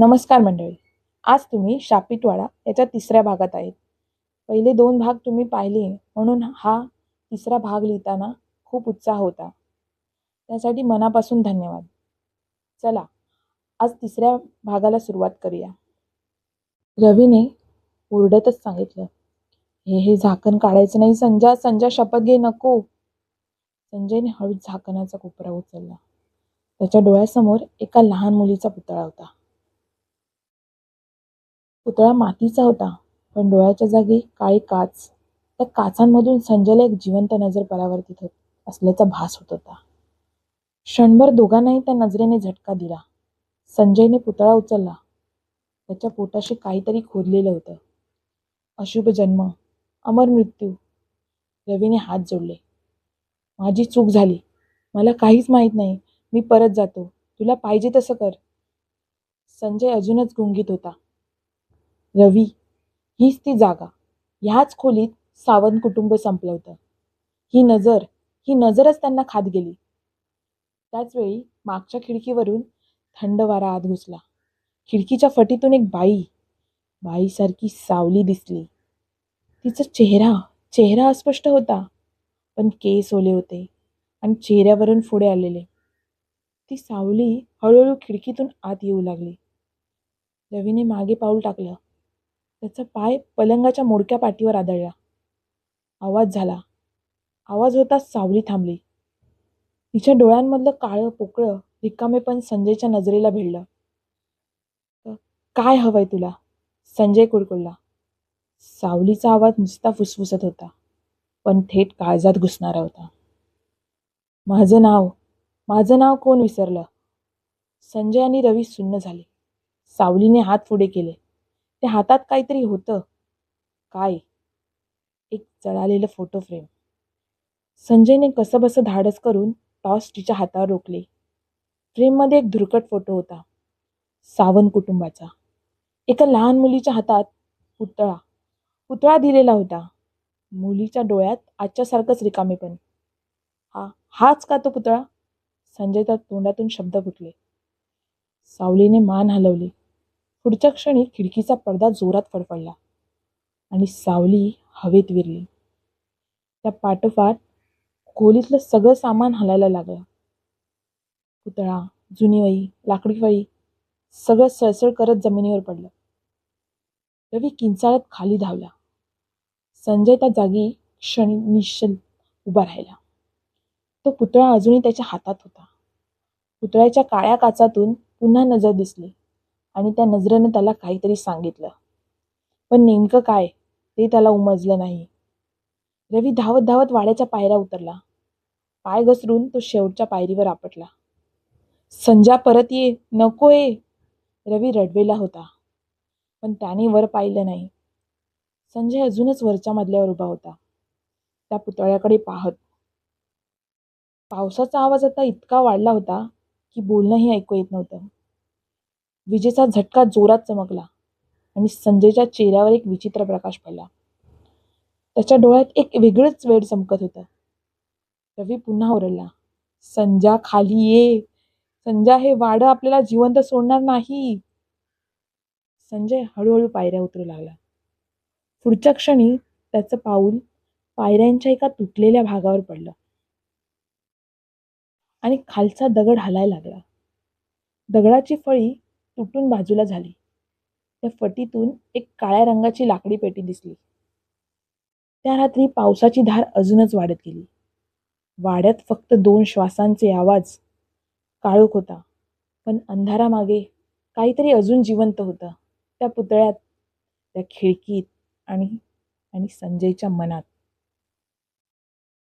नमस्कार मंडळी. आज तुम्ही शापितवाडा याच्या तिसऱ्या भागात आहेत. पहिले दोन भाग तुम्ही पाहिले म्हणून हा तिसरा भाग लिहिताना खूप उत्साह होता. त्यासाठी मनापासून धन्यवाद. चला आज तिसऱ्या भागाला सुरुवात करूया. रवीने ओरडतच सांगितलं हे हे झाकण काढायचं नाही संजा संजा शपथ घे नको. संजयने हळूच झाकणाचा कोपरा उचलला. त्याच्या डोळ्यासमोर एका लहान मुलीचा पुतळा होता. पुतळा मातीचा होता पण डोळ्याच्या जागी काळी काच. त्या काचांमधून संजयला एक जिवंत नजर परावर्तित होत असल्याचा भास होत होता. क्षणभर दोघांनाही त्या नजरेने झटका दिला. संजयने पुतळा उचलला. त्याच्या पोटाशी काहीतरी खोदलेलं होतं. अशुभ जन्म अमर मृत्यू. रवीने हात जोडले. माझी चूक झाली. मला काहीच माहीत नाही. मी परत जातो. तुला पाहिजे तसं कर. संजय अजूनच गुंगीत होता. रवी. हीच ती जागा. ह्याच खोलीत सावंत कुटुंब संपलं होतं ही नजर ही नजरच त्यांना खात गेली. त्याचवेळी मागच्या खिडकीवरून थंड वारा आत घुसला. खिडकीच्या फटीतून एक बाई. बाईसारखी सावली दिसली. तिचा चेहरा चेहरा अस्पष्ट होता पण केस ओले होते आणि चेहऱ्यावरून पुढे आलेले. ती सावली हळूहळू खिडकीतून आत येऊ लागली. रवीने मागे पाऊल टाकलं. त्याचा पाय पलंगाच्या मोडक्या पाठीवर आदळला. आवाज झाला. आवाज होता सावली थांबली. तिच्या डोळ्यांमधलं काळं पोकळं रिकामेपण संजयच्या नजरेला भिडलं. काय हवंय तुला? संजय कुडकुडला. सावलीचा आवाज नुसता फुसफुसत होता पण थेट काळजात घुसणारा होता. माझं नाव माझं नाव कोण विसरलं? संजय आणि रवी सुन्न झाले. सावलीने हात पुढे केले. त्या हातात काहीतरी होतं. काय? एक जळालेलं फोटो फ्रेम संजयने कसंबसं धाडस करून टॉस तिच्या हातावर रोखले. फ्रेममध्ये एक धुरकट फोटो होता. सावंत कुटुंबाचा. एका लहान मुलीच्या हातात पुतळा. पुतळा दिलेला होता. मुलीच्या डोळ्यात आजच्यासारखंच रिकामेपण हा हाच का तो पुतळा? संजयच्या तोंडातून शब्द फुटले. सावलीने मान हलवली. पुढच्या क्षणी खिडकीचा पडदा जोरात फडफडला आणि सावली हवेत विरली. त्या पाठोपाठ खोलीतलं सगळं सामान हलायला लागलं. पुतळा जुनी वही लाकडी फळी सगळं सळसळ करत जमिनीवर पडलं. रवी किंचाळत खाली धावला. संजय त्या जागी क्षणी निश्चल उभा राहिला. तो पुतळा अजूनही त्याच्या हातात होता. पुतळ्याच्या काळ्या काचातून पुन्हा नजर दिसली. आणि त्या नजरेनं त्याला काहीतरी सांगितलं. पण नेमकं काय? ते त्याला उमजलं नाही. रवी धावत धावत वाड्याच्या पायऱ्या उतरला. पाय घसरून तो शेवटच्या पायरीवर आपटला. संजा परत ये नको ये. रवी रडवेला होता. पण त्याने वर पाहिलं नाही. संजय अजूनच वरच्या मधल्यावर उभा होता. त्या पुतळ्याकडे पाहत. पावसाचा आवाज आता इतका वाढला होता की बोलणंही ऐकू येत नव्हतं. विजेचा झटका जोरात चमकला आणि संजयच्या चेहऱ्यावर एक विचित्र प्रकाश पडला. त्याच्या डोळ्यात एक वेगळंच वेळ चमकत होतं. रवी पुन्हा ओरडला संजा खाली ये. संजा हे वाडं आपल्याला जिवंत सोडणार नाही. संजय हळूहळू पायऱ्या उतरू लागला. पुढच्या क्षणी त्याचं पाऊल पायऱ्यांच्या एका तुटलेल्या भागावर पडलं आणि खालचा दगड हलायला लागला. दगडाची फळी तुटून बाजूला झाली. त्या फटीतून एक काळ्या रंगाची लाकडी पेटी दिसली. त्या रात्री पावसाची धार अजूनच वाढत गेली. वाड्यात फक्त दोन श्वासांचे आवाज काळोख होता. पण अंधारामागे काहीतरी अजून जिवंत होतं. त्या पुतळ्यात त्या खिडकीत आणि आणि संजयच्या मनात.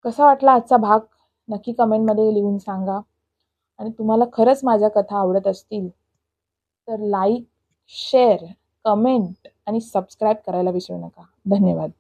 कसा वाटला आजचा भाग? नक्की कमेंटमध्ये लिहून सांगा. आणि तुम्हाला खरंच माझ्या कथा आवडत असतील तर लाईक शेअर कमेंट आणि सबस्क्राईब करायला विसरू नका. धन्यवाद.